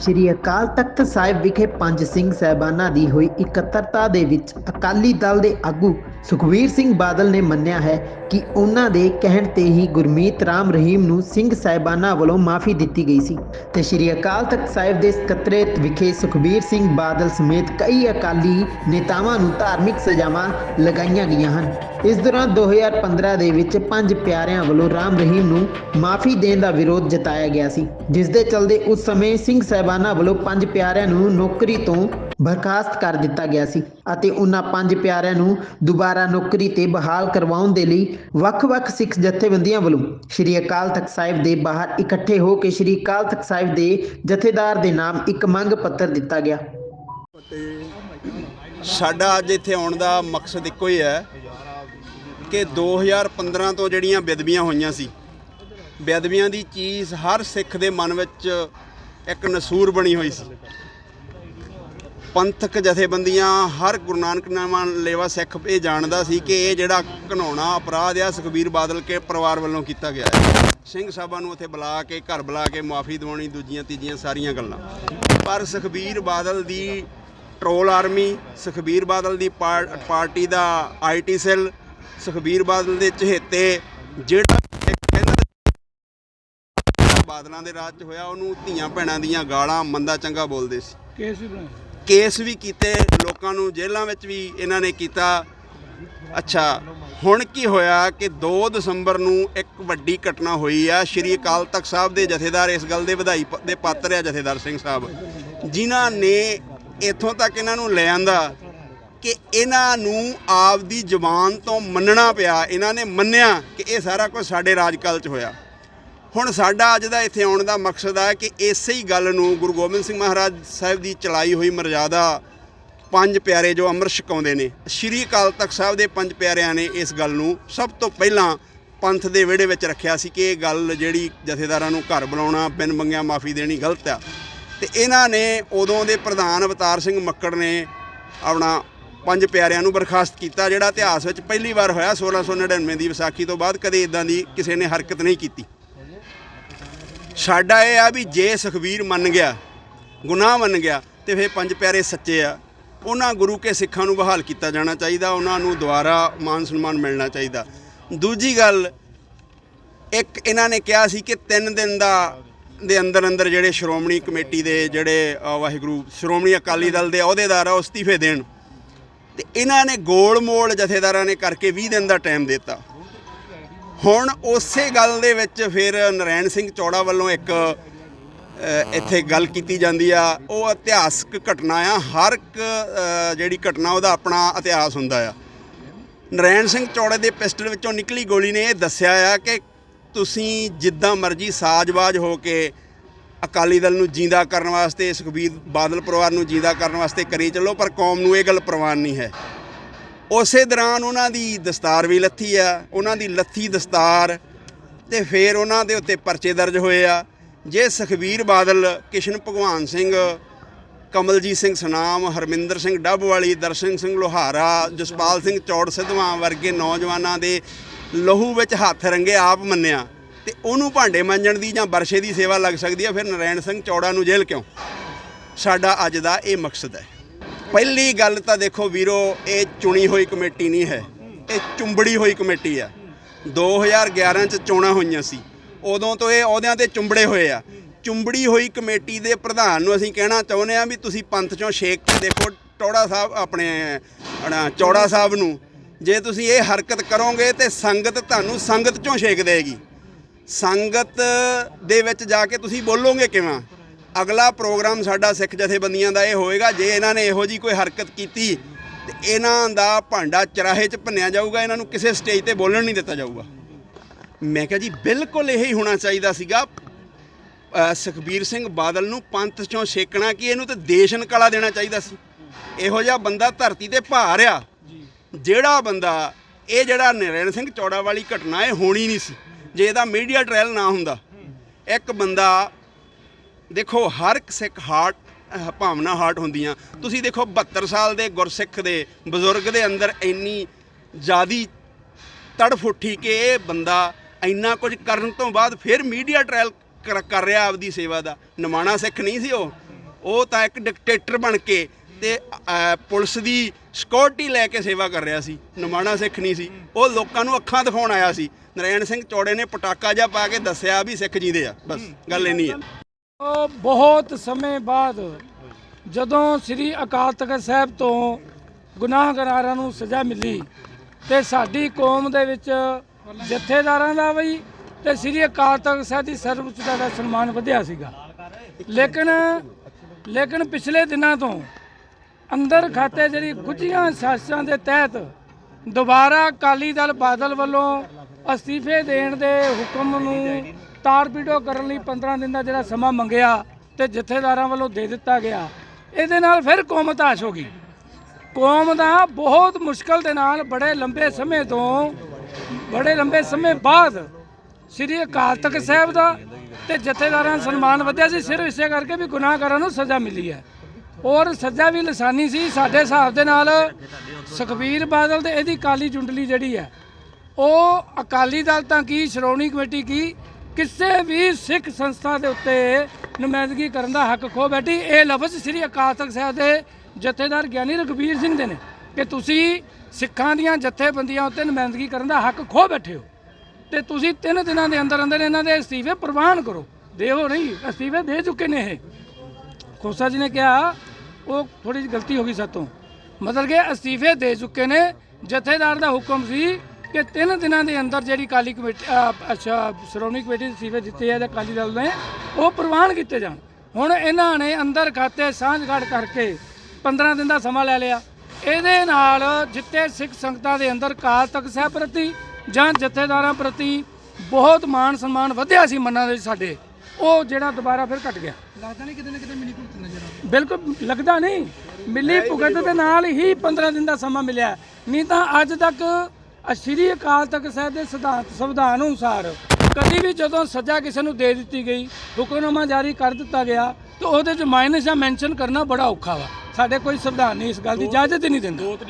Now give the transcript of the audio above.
ਸ੍ਰੀ ਅਕਾਲ ਤਖਤ ਸਾਹਿਬ ਵਿਖੇ ਪੰਜ ਸਿੰਘ ਸਹਿਬਾਨਾਂ ਦੀ ਹੋਈ ਇਕੱਤਰਤਾ ਦੇ ਵਿੱਚ ਅਕਾਲੀ ਦਲ ਦੇ ਆਗੂ ਸੁਖਵੀਰ ਸਿੰਘ ਬਾਦਲ ਨੇ ਮੰਨਿਆ ਹੈ ਕਿ ਉਹਨਾਂ ਦੇ ਕਹਿਣ ਤੇ ਹੀ ਗੁਰਮੀਤ ਰਾਮ ਰਹੀਮ ਨੂੰ ਸਿੰਘ ਸਹਿਬਾਨਾਂ ਵੱਲੋਂ ਮਾਫੀ ਦਿੱਤੀ ਗਈ ਸੀ। ਤੇ ਸ੍ਰੀ ਅਕਾਲ ਤਖਤ ਸਾਹਿਬ ਦੇ ਸਕੱਤਰੇਤ ਵਿਖੇ ਸੁਖਬੀਰ ਸਿੰਘ ਬਾਦਲ ਸਮੇਤ ਕਈ ਅਕਾਲੀ ਨੇਤਾਵਾਂ ਨੂੰ ਧਾਰਮਿਕ ਸਜ਼ਾਵਾਂ ਲਗਾਈਆਂ ਗਈਆਂ ਹਨ। ਇਸ ਦੌਰਾਨ 2015 ਦੇ ਵਿੱਚ ਪੰਜ ਪਿਆਰਿਆਂ ਵੱਲੋਂ ਰਾਮ ਰਹੀਮ ਨੂੰ ਮਾਫੀ ਦੇਣ ਦਾ ਵਿਰੋਧ ਜਤਾਇਆ ਗਿਆ ਸੀ। ਜਿਸ ਦੇ ਚਲਦੇ ਉਸ ਸਮੇਂ ਸਿੰਘ ਸਹਿਬਾਨਾਂ ਵੱਲੋਂ ਪੰਜ ਪਿਆਰਿਆਂ ਨੂੰ ਨੌਕਰੀ ਤੋਂ ਬਰਖਾਸਤ ਕਰ ਦਿੱਤਾ ਗਿਆ ਸੀ ਅਤੇ ਉਹਨਾਂ ਪੰਜ ਪਿਆਰਿਆਂ ਨੂੰ ਦੁਬਾਰਾ ਨੌਕਰੀ ਤੇ ਬਹਾਲ ਕਰਵਾਉਣ ਦੇ ਲਈ ਵੱਖ-ਵੱਖ ਸਿੱਖ ਜਥੇਬੰਦੀਆਂ ਵੱਲੋਂ ਸ਼੍ਰੀ ਅਕਾਲ ਤਖਤ ਸਾਹਿਬ ਦੇ ਬਾਹਰ ਇਕੱਠੇ ਹੋ ਕੇ ਸ਼੍ਰੀ ਅਕਾਲ ਤਖਤ ਸਾਹਿਬ ਦੇ ਜਥੇਦਾਰ ਦੇ ਨਾਮ ਇੱਕ ਮੰਗ ਪੱਤਰ ਦਿੱਤਾ ਗਿਆ। ਸਾਡਾ ਅੱਜ ਇੱਥੇ ਆਉਣ ਦਾ ਮਕਸਦ ਇੱਕੋ ਹੀ ਹੈ ਕਿ 2015 ਤੋਂ ਜਿਹੜੀਆਂ ਬੇਦਬੀਆਂ ਹੋਈਆਂ ਸੀ ਬੇਦਬੀਆਂ ਦੀ ਚੀਜ਼ ਹਰ ਸਿੱਖ ਦੇ ਮਨ ਵਿੱਚ ਇੱਕ ਨਸੂਰ ਬਣੀ ਹੋਈ ਸੀ। ਪੰਥਕ ਜਥੇਬੰਦੀਆਂ ਹਰ ਗੁਰੂ ਨਾਨਕ ਨਾਮਾ ਲੇਵਾ ਸਿੱਖ ਇਹ ਜਾਣਦਾ ਸੀ ਕਿ ਇਹ ਜਿਹੜਾ ਘਨਾਉਣਾ ਅਪਰਾਧ ਆ ਸੁਖਬੀਰ ਬਾਦਲ ਕੇ ਪਰਿਵਾਰ ਵੱਲੋਂ ਕੀਤਾ ਗਿਆ ਹੈ। ਸਿੰਘ ਸਾਹਿਬਾਂ ਨੂੰ ਉੱਥੇ ਬੁਲਾ ਕੇ, ਘਰ ਬੁਲਾ ਕੇ ਮਾਫੀ ਦਿਵਾਉਣੀ, ਦੂਜੀਆਂ, ਤੀਜੀਆਂ ਸਾਰੀਆਂ ਗੱਲਾਂ। ਪਰ ਸੁਖਬੀਰ ਬਾਦਲ ਦੀ ਟਰੋਲ ਆਰਮੀ, ਸੁਖਬੀਰ ਬਾਦਲ ਦੀ ਪਾਰ- ਪਾਰਟੀ ਦਾ ਆਈਟੀ ਸੈੱਲ, ਸੁਖਬੀਰ ਬਾਦਲ ਦੇ ਚਹੇਤੇ ਜਿਹੜਾ ਬਾਦਲਾਂ ਦੇ ਰਾਜ 'ਚ ਹੋਇਆ, ਉਹਨੂੰ ਧੀਆਂ ਭੈਣਾਂ ਦੀਆਂ ਗਾਲਾਂ ਮੰਦਾ ਚੰਗਾ ਬੋਲਦੇ ਸੀ। ਕੇਸ ਵੀ ਬਣਾਇਆ। ਕੇਸ ਵੀ ਕੀਤੇ, ਲੋਕਾਂ ਨੂੰ ਜੇਲ੍ਹਾਂ ਵਿੱਚ ਵੀ ਇਹਨਾਂ ਨੇ ਕੀਤਾ। ਅੱਛਾ, ਹੁਣ ਕੀ ਹੋਇਆ ਕਿ 2 ਦਸੰਬਰ ਨੂੰ ਇੱਕ ਵੱਡੀ ਘਟਨਾ ਹੋਈ ਆ, ਸ਼੍ਰੀ ਅਕਾਲ ਤਖਤ ਸਾਹਿਬ ਦੇ ਜਥੇਦਾਰ, ਇਸ ਗੱਲ ਦੇ ਵਧਾਈ ਪ- ਦੇ ਪਾਤਰ ਆ ਜਥੇਦਾਰ ਸਿੰਘ ਸਾਹਿਬ, ਜਿਨ੍ਹਾਂ ਨੇ ਇੱਥੋਂ ਤੱਕ ਇਹਨਾਂ ਨੂੰ ਲੈ ਆਂਦਾ ਕਿ ਇਹਨਾਂ ਨੂੰ ਆਪਦੀ ਜ਼ੁਬਾਨ ਤੋਂ ਮੰਨਣਾ ਪਿਆ, ਇਹਨਾਂ ਨੇ ਮੰਨਿਆ ਕਿ ਇਹ ਸਾਰਾ ਕੁਝ ਸਾਡੇ ਰਾਜਕਾਲ 'ਚ ਹੋਇਆ। ਹੁਣ ਸਾਡਾ ਅੱਜ ਦਾ ਇੱਥੇ ਆਉਣ ਦਾ ਮਕਸਦ ਹੈ ਕਿ ਇਸੇ ਹੀ ਗੱਲ ਨੂੰ ਗੁਰੂ ਗੋਬਿੰਦ ਸਿੰਘ ਮਹਾਰਾਜ ਸਾਹਿਬ ਦੀ ਚਲਾਈ ਹੋਈ ਮਰਜ਼ਾਦਾ ਪੰਜ ਪਿਆਰੇ ਜੋ ਅੰਮ੍ਰਿਤ ਛਕਾਉਂਦੇ ਨੇ, ਸ਼੍ਰੀ ਅਕਾਲ ਤਖਤ ਸਾਹਿਬ ਦੇ ਪੰਜ ਪਿਆਰਿਆਂ ਨੇ ਇਸ ਗੱਲ ਨੂੰ ਸਭ ਤੋਂ ਪਹਿਲਾਂ ਪੰਥ ਦੇ ਵਿਹੜੇ ਵਿੱਚ ਰੱਖਿਆ ਸੀ ਕਿ ਇਹ ਗੱਲ ਜਿਹੜੀ ਜਥੇਦਾਰਾਂ ਨੂੰ ਘਰ ਬੁਲਾਉਣਾ, ਬਿਨ ਮੰਗਿਆ ਮਾਫੀ ਦੇਣੀ ਗਲਤ ਆ। ਤੇ ਇਹਨਾਂ ਨੇ ਉਦੋਂ ਦੇ ਪ੍ਰਧਾਨ ਅਵਤਾਰ ਸਿੰਘ ਮੱਕੜ ਨੇ ਆਪਣਾ ਪੰਜ ਪਿਆਰਿਆਂ ਨੂੰ ਬਰਖਾਸਤ ਕੀਤਾ, ਜਿਹੜਾ ਇਤਿਹਾਸ ਵਿੱਚ ਪਹਿਲੀ ਵਾਰ ਹੋਇਆ 1699 ਦੀ ਵਿਸਾਖੀ ਤੋਂ ਬਾਅਦ ਕਦੇ ਇਦਾਂ ਦੀ ਕਿਸੇ ਨੇ ਹਰਕਤ ਨਹੀਂ ਕੀਤੀ। ਸਾਡਾ ਇਹ ਆ ਵੀ ਜੇ ਸੁਖਵੀਰ ਮੰਨ ਗਿਆ, ਗੁਨਾਹ ਮੰਨ ਗਿਆ, ਤੇ ਫਿਰ ਪੰਜ ਪਿਆਰੇ ਸੱਚੇ ਆ। ਉਹਨਾਂ ਗੁਰੂ ਕੇ ਸਿੱਖਾਂ ਨੂੰ ਬਹਾਲ ਕੀਤਾ ਜਾਣਾ ਚਾਹੀਦਾ, ਉਹਨਾਂ ਨੂੰ ਦੁਆਰਾ ਮਾਨ ਸਨਮਾਨ ਮਿਲਣਾ ਚਾਹੀਦਾ। ਦੂਜੀ ਗੱਲ, ਇੱਕ ਇਹਨਾਂ ਨੇ ਕਿਹਾ ਸੀ ਕਿ 3 ਦਿਨ ਦਾ ਦੇ ਅੰਦਰ ਅੰਦਰ ਜਿਹੜੇ ਸ਼੍ਰੋਮਣੀ ਕਮੇਟੀ ਦੇ ਜਿਹੜੇ ਵਾਹਿਗੁਰੂ, ਸ਼੍ਰੋਮਣੀ ਅਕਾਲੀ ਦਲ ਦੇ ਅਹੁਦੇਦਾਰ ਆ ਉਹ ਅਸਤੀਫੇ ਦੇਣ। ਤੇ ਇਹਨਾਂ ਨੇ ਗੋਲ ਮੋਲ ਜਥੇਦਾਰਾਂ ਨੇ ਕਰਕੇ 20 ਦਿਨ ਦਾ ਟਾਈਮ ਦਿੱਤਾ। ਹੁਣ ਉਸੇ ਗੱਲ ਦੇ ਵਿੱਚ ਫਿਰ ਨਰੈਣ ਸਿੰਘ ਚੌੜਾ ਵੱਲੋਂ ਇੱਕ ਇੱਥੇ ਗੱਲ ਕੀਤੀ ਜਾਂਦੀ ਆ। ਉਹ ਇਤਿਹਾਸਕ ਘਟਨਾ ਆ। ਹਰ ਇੱਕ ਜਿਹੜੀ ਘਟਨਾ ਉਹਦਾ ਆਪਣਾ ਇਤਿਹਾਸ ਹੁੰਦਾ ਆ। ਨਰੈਣ ਸਿੰਘ ਚੌੜੇ ਦੇ ਪਿਸਟਲ ਵਿੱਚੋਂ ਨਿਕਲੀ ਗੋਲੀ ਨੇ ਇਹ ਦੱਸਿਆ ਆ ਕਿ ਤੁਸੀਂ ਜਿੱਦਾਂ ਮਰਜ਼ੀ ਸਾਜ਼ਬਾਜ਼ ਹੋ ਕੇ ਅਕਾਲੀ ਦਲ ਨੂੰ ਜਿੰਦਾ ਕਰਨ ਵਾਸਤੇ, ਸੁਖਬੀਰ ਬਾਦਲ ਪਰਿਵਾਰ ਨੂੰ ਜਿੰਦਾ ਕਰਨ ਵਾਸਤੇ ਕਰੀ ਚੱਲੋ, ਪਰ ਕੌਮ ਨੂੰ ਇਹ ਗੱਲ ਪ੍ਰਵਾਨ ਨਹੀਂ ਹੈ। ਉਸੇ ਦੌਰਾਨ ਉਹਨਾਂ ਦੀ ਦਸਤਾਰ ਵੀ ਲੱਥੀ ਆ, ਉਹਨਾਂ ਦੀ ਲੱਥੀ ਦਸਤਾਰ ਤੇ ਫਿਰ ਉਹਨਾਂ ਦੇ ਉੱਤੇ ਪਰਚੇ ਦਰਜ ਹੋਏ ਆ। ਜੇ ਸੁਖਬੀਰ ਬਾਦਲ, ਕਿਸ਼ਨ ਭਗਵਾਨ ਸਿੰਘ, ਕਮਲਜੀਤ ਸਿੰਘ ਸਨਾਮ, ਹਰਮਿੰਦਰ ਸਿੰਘ ਡੱਬਵਾਲੀ, ਦਰਸ਼ਨ ਸਿੰਘ ਲੋਹਾਰਾ, ਜਸਪਾਲ ਸਿੰਘ ਚੌੜ ਸਿੱਧਵਾਂ ਵਰਗੇ ਨੌਜਵਾਨਾਂ ਦੇ ਲਹੂ ਵਿੱਚ ਹੱਥ ਰੰਗੇ ਆਪ ਮੰਨਿਆ, ਤੇ ਉਹਨੂੰ ਭਾਂਡੇ ਮਾਂਜਣ ਦੀ ਜਾਂ ਬਰਸ਼ੇ ਦੀ ਸੇਵਾ ਲੱਗ ਸਕਦੀ ਆ, ਫਿਰ ਨਰੈਣ ਸਿੰਘ ਚੌੜਾ ਨੂੰ ਜੇਲ੍ਹ ਕਿਉਂ? ਸਾਡਾ ਅੱਜ ਦਾ ਇਹ ਮਕਸਦ ਹੈ। ਪਹਿਲੀ ਗੱਲ ਤਾਂ ਦੇਖੋ ਵੀਰੋ, ਇਹ ਚੁਣੀ ਹੋਈ ਕਮੇਟੀ ਨਹੀਂ ਹੈ। ਇਹ ਚੁੰਬੜੀ ਹੋਈ ਕਮੇਟੀ ਆ। 2011 ਚ ਚੋਣਾਂ ਹੋਈਆਂ ਸੀ। ਉਦੋਂ ਤੋਂ ਇਹ ਅਹੁਦਿਆਂ ਤੇ ਚੁੰਬੜੇ ਹੋਏ ਆ। ਚੁੰਬੜੀ ਹੋਈ ਕਮੇਟੀ ਦੇ ਪ੍ਰਧਾਨ ਨੂੰ ਅਸੀਂ ਕਹਿਣਾ ਚਾਹੁੰਦੇ ਆ ਵੀ ਤੁਸੀਂ ਪੰਥ ਚੋਂ ਛੇਕ ਕੇ ਦੇਖੋ, ਟੌੜਾ ਸਾਹਿਬ ਆਪਣੇ ਚੌੜਾ ਸਾਹਿਬ ਨੂੰ। ਜੇ ਤੁਸੀਂ ਇਹ ਹਰਕਤ ਕਰੋਗੇ ਤੇ ਸੰਗਤ ਤੁਹਾਨੂੰ ਸੰਗਤ ਚੋਂ ਛੇਕ ਦੇਗੀ। ਸੰਗਤ ਦੇ ਵਿੱਚ ਜਾ ਕੇ ਤੁਸੀਂ ਬੋਲੋਗੇ ਕਿਵੇਂ? ਅਗਲਾ ਪ੍ਰੋਗਰਾਮ ਸਾਡਾ ਸਿੱਖ ਜਥੇਬੰਦੀਆਂ ਦਾ ਇਹ ਹੋਏਗਾ, ਜੇ ਇਹਨਾਂ ਨੇ ਇਹੋ ਜੀ ਕੋਈ ਹਰਕਤ ਕੀਤੀ, ਤੇ ਇਹਨਾਂ ਦਾ ਭਾਂਡਾ ਚਰਾਹੇ 'ਚ ਭੰਨਿਆ ਜਾਊਗਾ, ਇਹਨਾਂ ਨੂੰ ਕਿਸੇ ਸਟੇਜ ਤੇ ਬੋਲਣ ਨਹੀਂ ਦਿੱਤਾ ਜਾਊਗਾ। ਮੈਂ ਕਿਹਾ ਜੀ, ਬਿਲਕੁਲ ਇਹੀ ਹੋਣਾ ਚਾਹੀਦਾ ਸੀਗਾ। ਸੁਖਬੀਰ ਸਿੰਘ ਬਾਦਲ ਨੂੰ ਪੰਥ ਚੋਂ ਛੇਕਣਾ ਕਿ, ਇਹਨੂੰ ਤੇ ਦੇਸ਼ ਨਿਕਾਲਾ ਦੇਣਾ ਚਾਹੀਦਾ ਸੀ। ਇਹੋ ਜਿਹਾ ਬੰਦਾ ਧਰਤੀ ਤੇ ਭਾਰ ਆ। ਜਿਹੜਾ ਬੰਦਾ, ਇਹ ਜਿਹੜਾ ਨਰੈਣ ਸਿੰਘ ਚੌੜਾ ਵਾਲੀ ਘਟਨਾ, ਇਹ ਹੋਣੀ ਨਹੀਂ ਸੀ। ਜੇ ਇਹਦਾ ਮੀਡੀਆ ਟ੍ਰਾਇਲ ਨਾ ਹੁੰਦਾ, ਇੱਕ ਬੰਦਾ ਦੇਖੋ ਹਰ ਇੱਕ ਸਿੱਖ ਹਾਰਟ ਅਹ ਭਾਵਨਾ ਹਾਰਟ ਹੁੰਦੀਆਂ। ਤੁਸੀਂ ਦੇਖੋ 72 ਸਾਲ ਦੇ ਗੁਰਸਿੱਖ ਦੇ ਬਜ਼ੁਰਗ ਦੇ ਅੰਦਰ ਇੰਨੀ ਜਿਆਦੀ ਤੜਫ ਉੱਠੀ ਕਿ ਇਹ ਬੰਦਾ ਇੰਨਾ ਕੁਝ ਕਰਨ ਤੋਂ ਬਾਅਦ ਫਿਰ ਮੀਡੀਆ ਟ੍ਰਾਇਲ ਕਰ ਕਰ ਰਿਹਾ ਆਪਦੀ ਸੇਵਾ ਦਾ। ਨਿਮਾਣਾ ਸਿੱਖ ਨਹੀਂ ਸੀ ਉਹ। ਉਹ ਤਾਂ ਇੱਕ ਡਿਕਟੇਟਰ ਬਣ ਕੇ ਤੇ ਅਹ, ਪੁਲਿਸ ਦੀ ਸਿਕਿਉਰਿਟੀ ਲੈ ਕੇ ਸੇਵਾ ਕਰ ਰਿਹਾ ਸੀ। ਨਿਮਾਣਾ ਸਿੱਖ ਨਹੀਂ ਸੀ। ਉਹ ਲੋਕਾਂ ਨੂੰ ਅੱਖਾਂ ਦਿਖਾਉਣ ਆਇਆ ਸੀ। ਨਰੈਣ ਸਿੰਘ ਚੌੜੇ ਨੇ ਪਟਾਕਾ ਜਿਹਾ ਪਾ ਕੇ ਦੱਸਿਆ ਵੀ ਸਿੱਖ ਜੀਂਦੇ ਆ। ਬਸ ਗੱਲ ਇੰਨੀ ਹੈ। ਬਹੁਤ ਸਮੇਂ ਬਾਅਦ ਜਦੋਂ ਸ੍ਰੀ ਅਕਾਲ ਤਖਤ ਸਾਹਿਬ ਤੋਂ ਗੁਨਾਹਗਾਰਾਂ ਨੂੰ ਸਜ਼ਾ ਮਿਲੀ ਤੇ ਸਾਡੀ ਕੌਮ ਦੇ ਵਿੱਚ ਜਥੇਦਾਰਾਂ ਦਾ ਵੀ ਤੇ ਸ੍ਰੀ ਅਕਾਲ ਤਖਤ ਸਾਹਿਬ ਦੀ ਸਰਵਉੱਚਤਾ ਦਾ ਸਨਮਾਨ ਵਧਿਆ ਸੀਗਾ। ਲੇਕਿਨ ਲੇਕਿਨ ਪਿਛਲੇ ਦਿਨਾਂ ਤੋਂ ਅੰਦਰ ਖਾਤੇ ਜਿਹੜੀ ਗੁੱਝੀਆਂ ਸਾਜ਼ਿਸ਼ਾਂ ਦੇ ਤਹਿਤ ਦੁਬਾਰਾ ਅਕਾਲੀ ਦਲ ਬਾਦਲ ਵੱਲੋਂ ਅਸਤੀਫੇ ਦੇਣ ਦੇ ਹੁਕਮ ਨੂੰ ਤਾਰ ਤਾਰਪੀਡੋ ਕਰਨ ਲਈ 15 ਦਿਨ ਦਾ ਜਿਹੜਾ ਸਮਾਂ ਮੰਗਿਆ ਤੇ ਜਥੇਦਾਰਾਂ ਵੱਲੋਂ ਦੇ ਦਿੱਤਾ ਗਿਆ। ਇਹਦੇ ਨਾਲ ਫਿਰ ਕੌਮ ਹਤਾਸ਼ ਹੋ ਗਈ। ਕੌਮ ਦਾ ਬਹੁਤ ਮੁਸ਼ਕਲ ਦੇ ਨਾਲ ਬੜੇ ਲੰਬੇ ਸਮੇਂ ਤੋਂ, ਬੜੇ ਲੰਬੇ ਸਮੇਂ ਬਾਅਦ ਸ੍ਰੀ ਅਕਾਲ ਤਖਤ ਸਾਹਿਬ ਦਾ ਤੇ ਜਥੇਦਾਰਾਂ ਦਾ ਸਨਮਾਨ ਵਧਿਆ ਸੀ। ਸਿਰਫ ਇਸੇ ਕਰਕੇ ਵੀ ਗੁਨਾਹਗਾਰਾਂ ਨੂੰ ਸਜ਼ਾ ਮਿਲੀ ਹੈ। ਔਰ ਸਜ਼ਾ ਵੀ ਲਸਾਨੀ ਸੀ ਸਾਡੇ ਹਿਸਾਬ ਦੇ ਨਾਲ। ਸੁਖਬੀਰ ਬਾਦਲ ਤੇ ਇਹਦੀ ਕਾਲੀ ਜੁੰਡਲੀ ਜਿਹੜੀ ਹੈ, ਉਹ ਅਕਾਲੀ ਦਲ ਤਾਂ ਕੀ, ਸ਼੍ਰੋਮਣੀ ਕਮੇਟੀ ਕੀ ਕਿਸੇ ਵੀ ਸਿੱਖ ਸੰਸਥਾ ਦੇ ਉੱਤੇ ਨੁਮਾਇੰਦਗੀ ਕਰਨ ਦਾ ਹੱਕ ਖੋ ਬੈਠੀ। ਇਹ ਲਫ਼ਜ਼ ਸ੍ਰੀ ਅਕਾਲ ਤਖਤ ਸਾਹਿਬ ਦੇ ਜਥੇਦਾਰ ਗਿਆਨੀ ਰਘਬੀਰ ਸਿੰਘ ਦੇ ਨੇ ਕਿ ਤੁਸੀਂ ਸਿੱਖਾਂ ਦੀਆਂ ਜਥੇਬੰਦੀਆਂ ਉੱਤੇ ਨੁਮਾਇੰਦਗੀ ਕਰਨ ਦਾ ਹੱਕ ਖੋ ਬੈਠੇ ਹੋ। ਤੇ ਤੁਸੀਂ ਤਿੰਨ ਦਿਨਾਂ ਦੇ ਅੰਦਰ ਅੰਦਰ ਇਹਨਾਂ ਦੇ ਅਸਤੀਫੇ ਪ੍ਰਵਾਨ ਕਰੋ। ਦੇਵੋ ਨਹੀਂ, ਅਸਤੀਫੇ ਦੇ ਚੁੱਕੇ ਨੇ ਇਹ। ਖੋਸਾ ਜੀ ਨੇ ਕਿਹਾ, ਉਹ ਥੋੜੀ ਜਿਹੀ ਗਲਤੀ ਹੋ ਗਈ ਸਾਤੋਂ। ਮਤਲਬ ਕਿ ਅਸਤੀਫੇ ਦੇ ਚੁੱਕੇ ਨੇ। ਜਥੇਦਾਰ ਦਾ ਹੁਕਮ ਸੀ ਕਿ ਤਿੰਨ ਦਿਨਾਂ ਦੇ ਅੰਦਰ ਜਿਹੜੀ ਕਾਲੀ ਕਮੇਟੀ ਅੱਛਾ ਸ਼੍ਰੋਮਣੀ ਕਮੇਟੀ ਦੇ ਅਸਤੀਫੇ ਦਿੱਤੇ ਆ ਜਾਂ ਕਾਲੀ ਦਲ ਨੇ ਉਹ ਪ੍ਰਵਾਨ ਕੀਤੇ ਜਾਣ। ਹੁਣ ਇਹਨਾਂ ਨੇ ਅੰਦਰ ਖਾਤੇ ਸਾਂਝਗੜ ਕਰਕੇ 15 ਦਿਨ ਦਾ ਸਮਾਂ ਲੈ ਲਿਆ। ਇਹਦੇ ਨਾਲ ਜਿੱਤੇ ਸਿੱਖ ਸੰਗਤਾਂ ਦੇ ਅੰਦਰ ਕਾਲ ਤਖਤ ਸਾਹਿਬ ਪ੍ਰਤੀ ਜਾਂ ਜਥੇਦਾਰਾਂ ਪ੍ਰਤੀ ਬਹੁਤ ਮਾਣ ਸਨਮਾਨ ਵਧਿਆ ਸੀ ਮੰਨਾਂ ਦੇ ਵਿੱਚ ਸਾਡੇ। ਉਹ ਜਿਹੜਾ ਦੁਬਾਰਾ ਫਿਰ ਘਟ ਗਿਆ। ਲੱਗਦਾ ਨਹੀਂ ਕਿਤੇ ਨਾ ਕਿਤੇ ਮਿਲੀ ਭੁਗਤ ਨਜ਼ਰ ਬਿਲਕੁਲ ਲੱਗਦਾ ਨਹੀਂ। ਮਿਲੀ ਭੁਗਤ ਦੇ ਨਾਲ ਹੀ 15 ਦਿਨ ਦਾ ਸਮਾਂ ਮਿਲਿਆ। ਨਹੀਂ ਤਾਂ ਅੱਜ ਤੱਕ ਸ਼੍ਰੀ ਅਕਾਲ ਤਖਤ ਸਾਹਿਬ ਦੇ ਸਿਧਾਂਤ ਸੰਵਿਧਾਨ ਅਨੁਸਾਰ ਕਦੀ ਵੀ ਜਦੋਂ ਸਜ਼ਾ ਕਿਸੇ ਨੂੰ ਦੇ ਦਿੱਤੀ ਗਈ ਹੁਕਮਨਾਮਾ ਜਾਰੀ ਕਰ ਦਿੱਤਾ ਗਿਆ ਤੇ ਉਹਦੇ ਚ ਮਾਈਨਸ ਜਾਂ ਮੈਂਸ਼ਨ ਕਰਨਾ ਬੜਾ ਔਖਾ ਵਾ। ਸਾਡੇ ਕੋਈ ਸੰਵਿਧਾਨ ਨਹੀਂ ਇਸ ਗੱਲ ਦੀ ਇਜਾਜ਼ਤ ਹੀ ਨਹੀਂ ਦਿੰਦਾ।